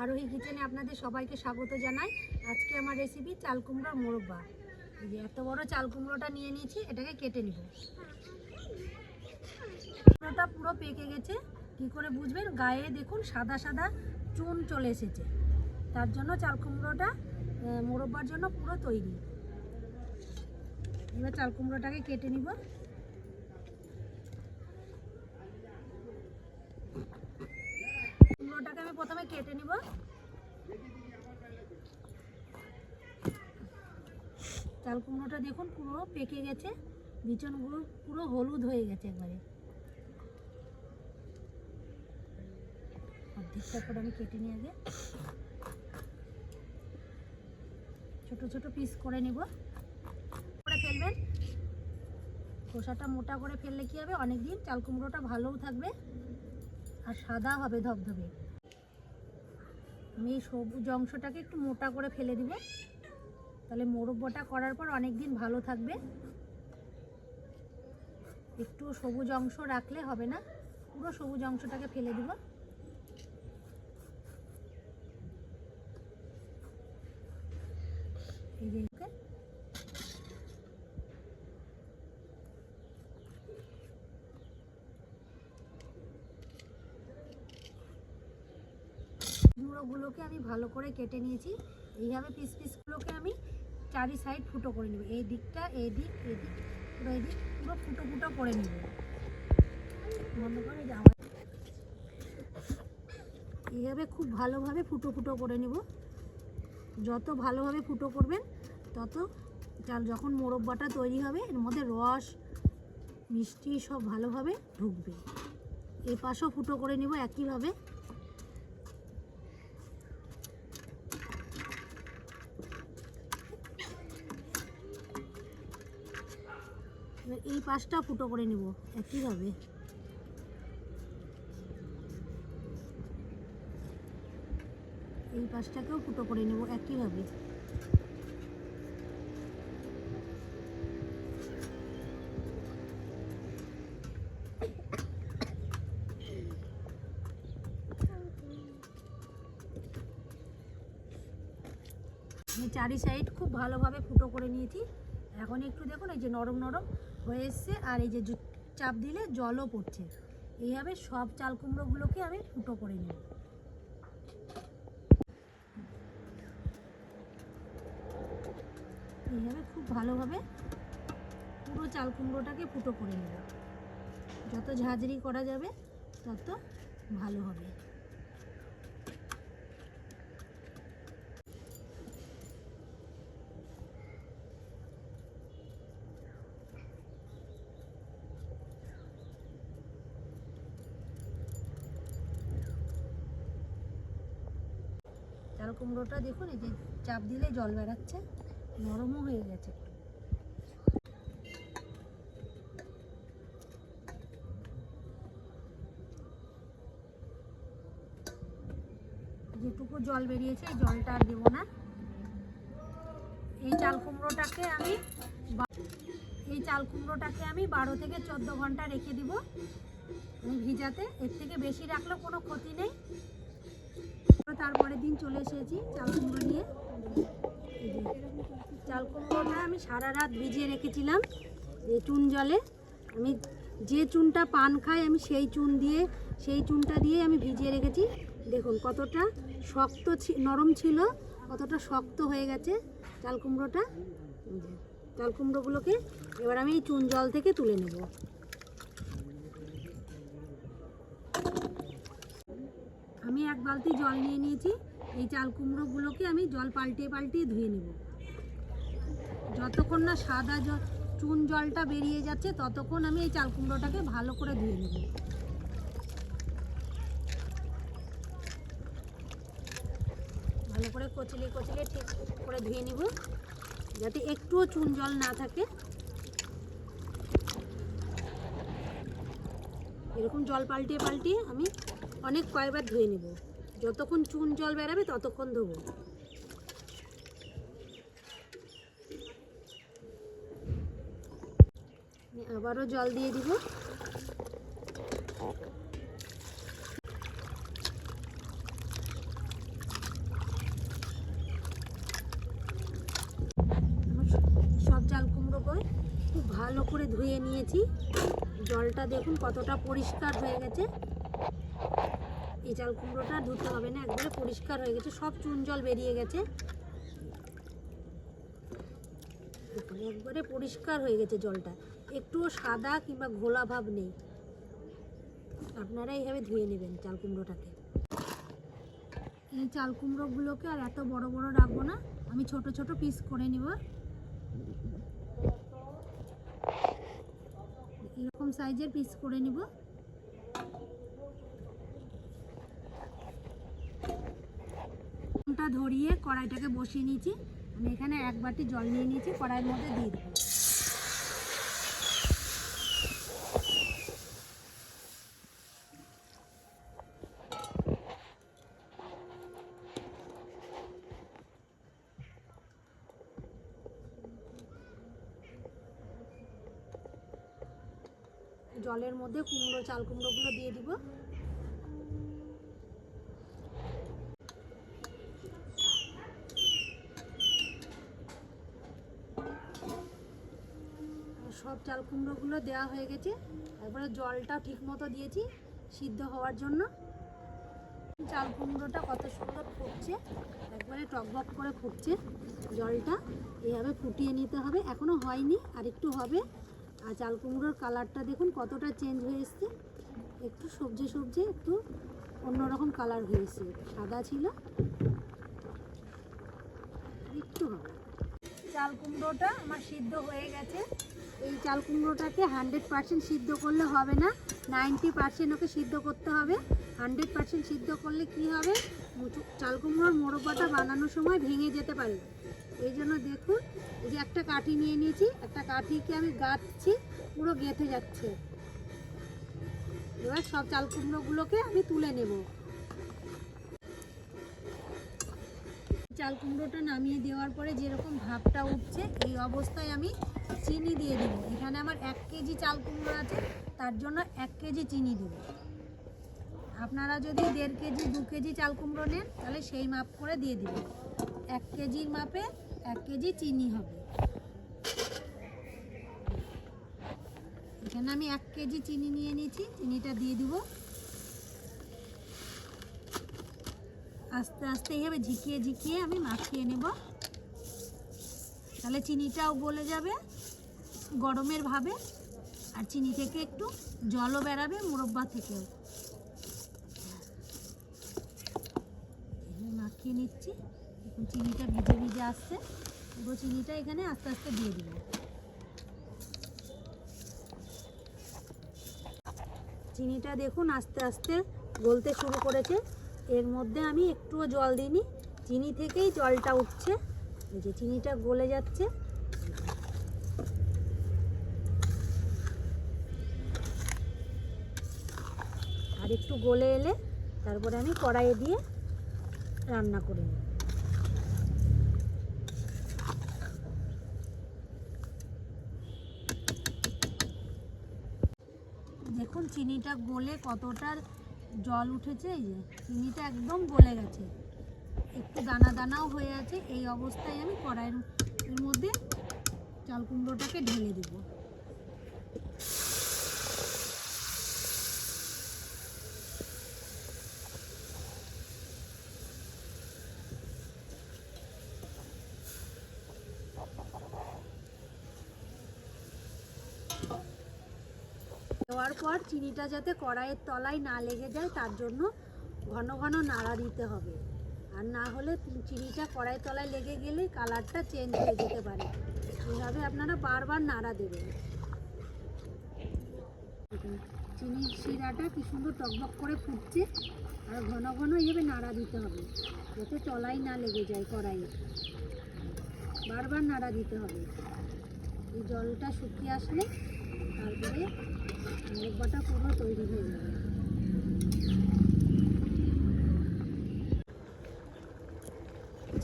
আরোহী কিচেনে আপনাদের সবাইকে স্বাগত জানাই। আজকে আমার রেসিপি চাল কুমড়োর মোরব্বা। এই যে এত বড় চাল কুমড়োটা নিয়ে নিয়েছি, এটাকে কেটে নিব। কুমড়োটা পুরো পেকে গেছে। কি করে বুঝবেন? গায়ে দেখুন সাদা সাদা চুন চলে এসেছে। তার জন্য চাল কুমড়োটা মোরব্বার জন্য পুরো তৈরি। এবার চাল কুমড়োটাকে কেটে নিব কুমড়োটাকে আমি প্রথমে কেটে নিব। চাল কুমড়োটা দেখুন পুরো পেকে গেছে, বিচনগুলো পুরো হলুদ হয়ে গেছে একবারে। অর্ধেকটা করে আমি কেটে নিয়ে আগে। ছোট ছোট পিস করে নিব। করে ফেলবেন। খোসাটা মোটা করে ফেললে কি হবে? অনেক দিন চাল কুমড়োটা ভালোও থাকবে আর সাদা হবে ধবধবে। আমি এই সবুজ অংশটাকে একটু মোটা করে ফেলে দিব। তাহলে মোরব্বটা করার পর অনেক দিন ভালো থাকবে। একটু সবুজ অংশ রাখলে হবে না। পুরো সবুজ অংশটাকে ফেলে দিব এই যে এটাকে গুঁড়োগুলোকে আমি ভালো করে কেটে নিয়েছি। এইভাবে পিস পিসগুলোকে আমি চারি সাইড ফুটো করে নেব। এই দিকটা, এই দিক, এই পুরো এই দিক পুরো ফুটো ফুটো করে নেব। বন্ধ করে এইভাবে খুব ভালোভাবে ফুটো ফুটো করে নেব। যত ভালোভাবে ফুটো করবেন, তত চাল যখন মোরব্বাটা তৈরি হবে, এর মধ্যে রস, মিষ্টি সব ভালোভাবে ঢুকবে। এই পাশেও ফুটো করে নেব একইভাবে। পাশটা ফুটো করে নেব, একইভাবে। এই পাঁচটাকেও ফুটো করে নেব একইভাবে। চারি সাইড খুব ভালোভাবে ফুটো করে নিয়েছি। এখন একটু দেখুন, এই যে নরম নরম হয়ে এসছে আর এই যে চাপ দিলে জলও পড়ছে। এইভাবে সব চাল কুমড়োগুলোকে আমি ফুটো করে নিই এইভাবে খুব ভালোভাবে পুরো চাল কুমড়োটাকে ফুটো করে নেব। যত ঝাঁঝরি করা যাবে, তত ভালো হবে। চাল কুমড়োটা দেখুন, এই যে চাপ দিলে জল বেরাচ্ছে, নরমও হয়ে গেছে। যেটুকু জল বেরিয়েছে জলটা আর দেবো না। এই চাল কুমড়োটাকে আমি এই চাল কুমড়োটাকে আমি বারো থেকে চোদ্দ ঘণ্টা রেখে দিব। ভিজাতে, এর থেকে বেশি রাখলেও কোনো ক্ষতি নেই। তারপরের দিন চলে এসেছি চাল কুমড়ো নিয়ে। চাল কুমড়োটা আমি সারা রাত ভিজিয়ে রেখেছিলাম এই চুন জলে। আমি যে চুনটা পান খাই, আমি সেই চুন দিয়ে, সেই চুনটা দিয়ে আমি ভিজিয়ে রেখেছি। দেখুন কতটা শক্ত নরম ছিল, কতটা শক্ত হয়ে গেছে চাল কুমড়োটা। চাল কুমড়োগুলোকে এবার আমি এই চুন জল থেকে তুলে নেব আমি এক বালতি জল নিয়ে নিয়েছি। এই চাল কুমড়োগুলোকে আমি জল পাল্টিয়ে পাল্টিয়ে ধুয়ে নেব। যতক্ষণ না সাদা জল, চুন জলটা বেরিয়ে যাচ্ছে, ততক্ষণ আমি এই চাল কুমড়োটাকে ভালো করে ধুয়ে নেব। ভালো করে কচলে কচলে ঠিক করে ধুয়ে নিব, যাতে একটুও চুন জল না থাকে। এরকম জল পাল্টিয়ে পাল্টিয়ে আমি অনেক কয়েকবার ধুয়ে নেব। যতক্ষণ চুন জল বেরাবে ততক্ষণ ধোবো। আবারও জল দিয়ে দিব। সব চাল কুমড়োকে খুব ভালো করে ধুয়ে নিয়েছি। জলটা দেখুন কতটা পরিষ্কার হয়ে গেছে। এই চাল কুমড়োটা ধুতে হবে না, একবারে পরিষ্কার হয়ে গেছে, সব চুন জল বেরিয়ে গেছে। একবারে পরিষ্কার হয়ে গেছে জলটা। একটুও সাদা কিংবা ঘোলা ভাব নেই। আপনারা এইভাবে ধুয়ে নেবেন চাল কুমড়োটাকে। এই চাল কুমড়োগুলোকে আর এত বড় বড় রাখব না, আমি ছোট ছোট পিস করে নিব। এরকম সাইজের পিস করে নিব। ধরিয়ে কড়াইটাকে বসিয়ে নিয়েছি। আমি এখানে এক বাটি জল নিয়ে নিয়েছি, কড়াইয়ের মধ্যে দিয়ে দেবো। জলের মধ্যে কুমড়ো, চাল কুমড়োগুলো দিয়ে দিব আর সব চাল কুমড়োগুলো দেওয়া হয়ে গেছে। তারপরে জলটাও ঠিক মতো দিয়েছি সিদ্ধ হওয়ার জন্য। চাল কুমড়োটা কত সুন্দর ফুটছে। একবারে টকবক করে ফুটছে জলটা। এইভাবে ফুটিয়ে নিতে হবে। এখনও হয়নি, আর একটু হবে। আর চাল কুমড়োর কালারটা দেখুন, কতটা চেঞ্জ হয়ে এসছে। একটু সবজি সবজি, একটু অন্যরকম কালার হয়েছে সাদা ছিল। একটু হবে। চাল কুমড়োটা আমার সিদ্ধ হয়ে গেছে। এই চাল কুমড়োটাকে হান্ড্রেড পার্সেন্ট সিদ্ধ করলে হবে না। নাইনটি পার্সেন্ট ওকে সিদ্ধ করতে হবে। হান্ড্রেড পার্সেন্ট সিদ্ধ করলে কি হবে? চাল কুমড়োর মোরব্বাটা বানানোর সময় ভেঙে যেতে পারে। এই জন্য দেখুন, এই যে একটা কাঠি নিয়ে নিয়েছি। একটা কাঠিকে আমি গাঁথছি, পুরো গেঁথে যাচ্ছে। এবার সব চাল কুমড়োগুলোকে আমি তুলে নেব। চাল কুমড়োটা নামিয়ে দেওয়ার পরে যেরকম ভাবটা উঠছে এই অবস্থায় আমি চিনি দিয়ে দেবো। এখানে আমার এক কেজি চাল কুমড়ো আছে, তার জন্য এক কেজি চিনি দেবো। আপনারা যদি দেড় কেজি, দু কেজি চাল কুমড়ো নেন, তাহলে সেই মাপ করে দিয়ে দিবেন। এক কেজির মাপে এক কেজি চিনি হবে। এখানে আমি এক কেজি চিনি নিয়ে নিয়েছি, চিনিটা দিয়ে দিব। আস্তে আস্তে এইভাবে ঝিকিয়ে ঝিকিয়ে আমি মাখিয়ে নেব। তাহলে চিনিটাও গলে যাবে গরমের ভাবে, আর চিনি থেকে একটু জলও বেরাবে মুরব্বা থেকেও। মাখিয়ে নিচ্ছি, এখন চিনিটা ভিজে ভিজে আসছে, পুরো চিনিটা এখানে আস্তে আস্তে দিয়ে দিব। চিনিটা দেখুন আস্তে আস্তে গলতে শুরু করেছে। এর মধ্যে আমি একটুও জল দিইনি। চিনি থেকেই জলটা উঠছে। এই যে চিনিটা গলে যাচ্ছে। আর একটু গলে এলে তারপরে আমি কড়াইয়ে দিয়ে রান্না করে নিই দেখুন, চিনিটা গলে কতটা জল উঠেছে, এই যে চিনিটা একদম গলে গেছে। একটু দানা দানাও হয়ে আছে, এই অবস্থায় আমি কড়াইয়ের মধ্যে চাল কুমড়োটাকে ঢেলে দেবো দেওয়ার পর চিনিটা যাতে কড়াইয়ের তলায় না লেগে যায়, তার জন্য ঘন ঘন নাড়া দিতে হবে। আর না হলে চিনিটা কড়াইয়ের তলায় লেগে গেলে কালারটা চেঞ্জ হয়ে যেতে পারে। এইভাবে আপনারা বারবার নাড়া দেবেন। চিনির শিরাটা কি সুন্দর টকবক করে ফুটছে, আর ঘন ঘন এইভাবে নাড়া দিতে হবে, যাতে তলাই না লেগে যায় কড়াইয়ে। বারবার নাড়া দিতে হবে। এই জলটা শুকিয়ে আসলে তারপরে তৈরি হয়ে যাবে।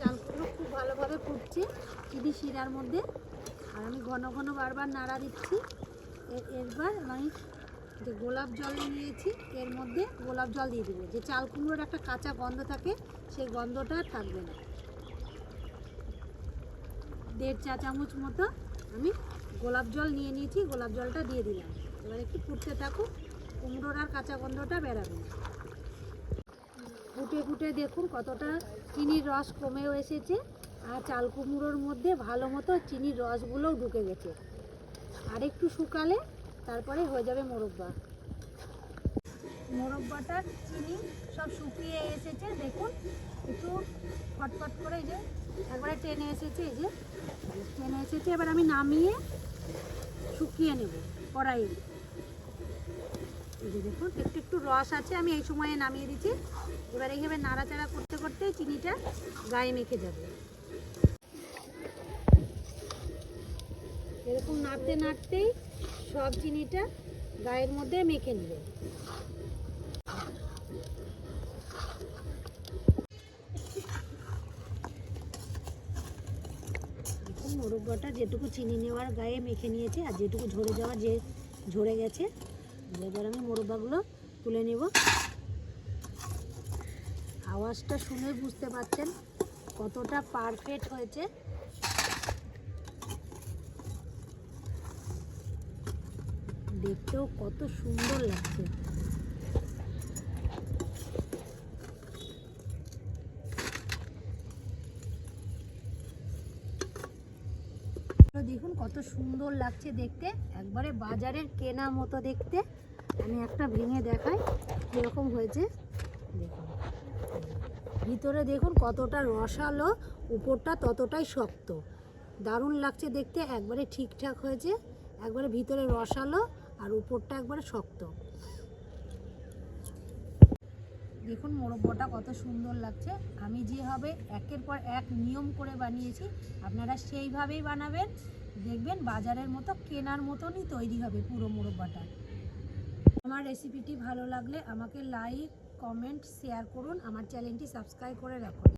চালগুলো খুব ভালোভাবে ফুটছে। চিনি শিরার মধ্যে, আর আমি ঘন ঘন বারবার নাড়া দিচ্ছি। এরবার আমি যে গোলাপ জল নিয়েছি, এর মধ্যে গোলাপ জল দিয়ে দেবো। যে চাল কুমড়োর একটা কাঁচা গন্ধ থাকে, সেই গন্ধটা থাকবে না। দেড় চা চামচ মতো আমি গোলাপ জল নিয়ে নিয়েছি, গোলাপ জলটা দিয়ে দিলাম। এবার একটু ফুটতে থাকুক, কুমড়োর আর কাঁচা গন্ধটা বেরাবে ফুটে ফুটে দেখুন কতটা চিনির রস কমেও এসেছে আর চাল কুমড়োর মধ্যে ভালো মতো চিনির রসগুলোও ঢুকে গেছে। আর একটু শুকালে তারপরে হয়ে যাবে মোরব্বা। মোরব্বাটার চিনি সব শুকিয়ে এসেছে, দেখুন একটু ফটফট করে যে একবারে টেনে এসেছে, এই যে টেনে এসেছে। এবার আমি নামিয়ে শুকিয়ে নেব কড়াইয়ে। দেখুন, একটু একটু রস আছে, আমি এই সময়ে নামিয়ে দিচ্ছি। এবার এইভাবে নাড়াচাড়া করতে করতে চিনিটা গায়ে মেখে যাবে। এরকম নাড়তে নাড়তেই সব চিনিটা গায়ের মধ্যে মেখে নেবে। মোরব্বাটা যেটুকু চিনি নেওয়ার গায়ে মেখে নিয়েছে আর যেটুকু ঝরে যাওয়ার যে ঝরে গেছে এবার আমি মোরব্বাগুলো তুলে নিব। আওয়াজটা শুনে বুঝতে পারছেন কতটা পারফেক্ট হয়েছে। দেখতেও কত সুন্দর লাগছে তো দেখুন কত সুন্দর লাগছে দেখতে। একবারে বাজারের কেনা মতো দেখতে। আমি একটা ভেঙে দেখাই কীরকম হয়েছে। দেখুন। ভিতরে দেখুন কতটা রসালো, উপরটা ততটাই শক্ত। দারুণ লাগছে দেখতে, একবারে ঠিকঠাক হয়েছে। একবারে ভিতরে রসালো আর উপরটা একবারে শক্ত। দেখুন মোরব্বটা কত সুন্দর লাগছে। আমি যেভাবে একের পর এক নিয়ম করে বানিয়েছি। আপনারা সেইভাবেই বানাবেন। দেখবেন বাজারের মতো কেনার মতনই তৈরি হবে পুরো মুরব্বাটা। আমার রেসিপিটি ভালো লাগলে আমাকে লাইক কমেন্ট শেয়ার করুন, আমার চ্যানেলটি সাবস্ক্রাইব করে রাখুন।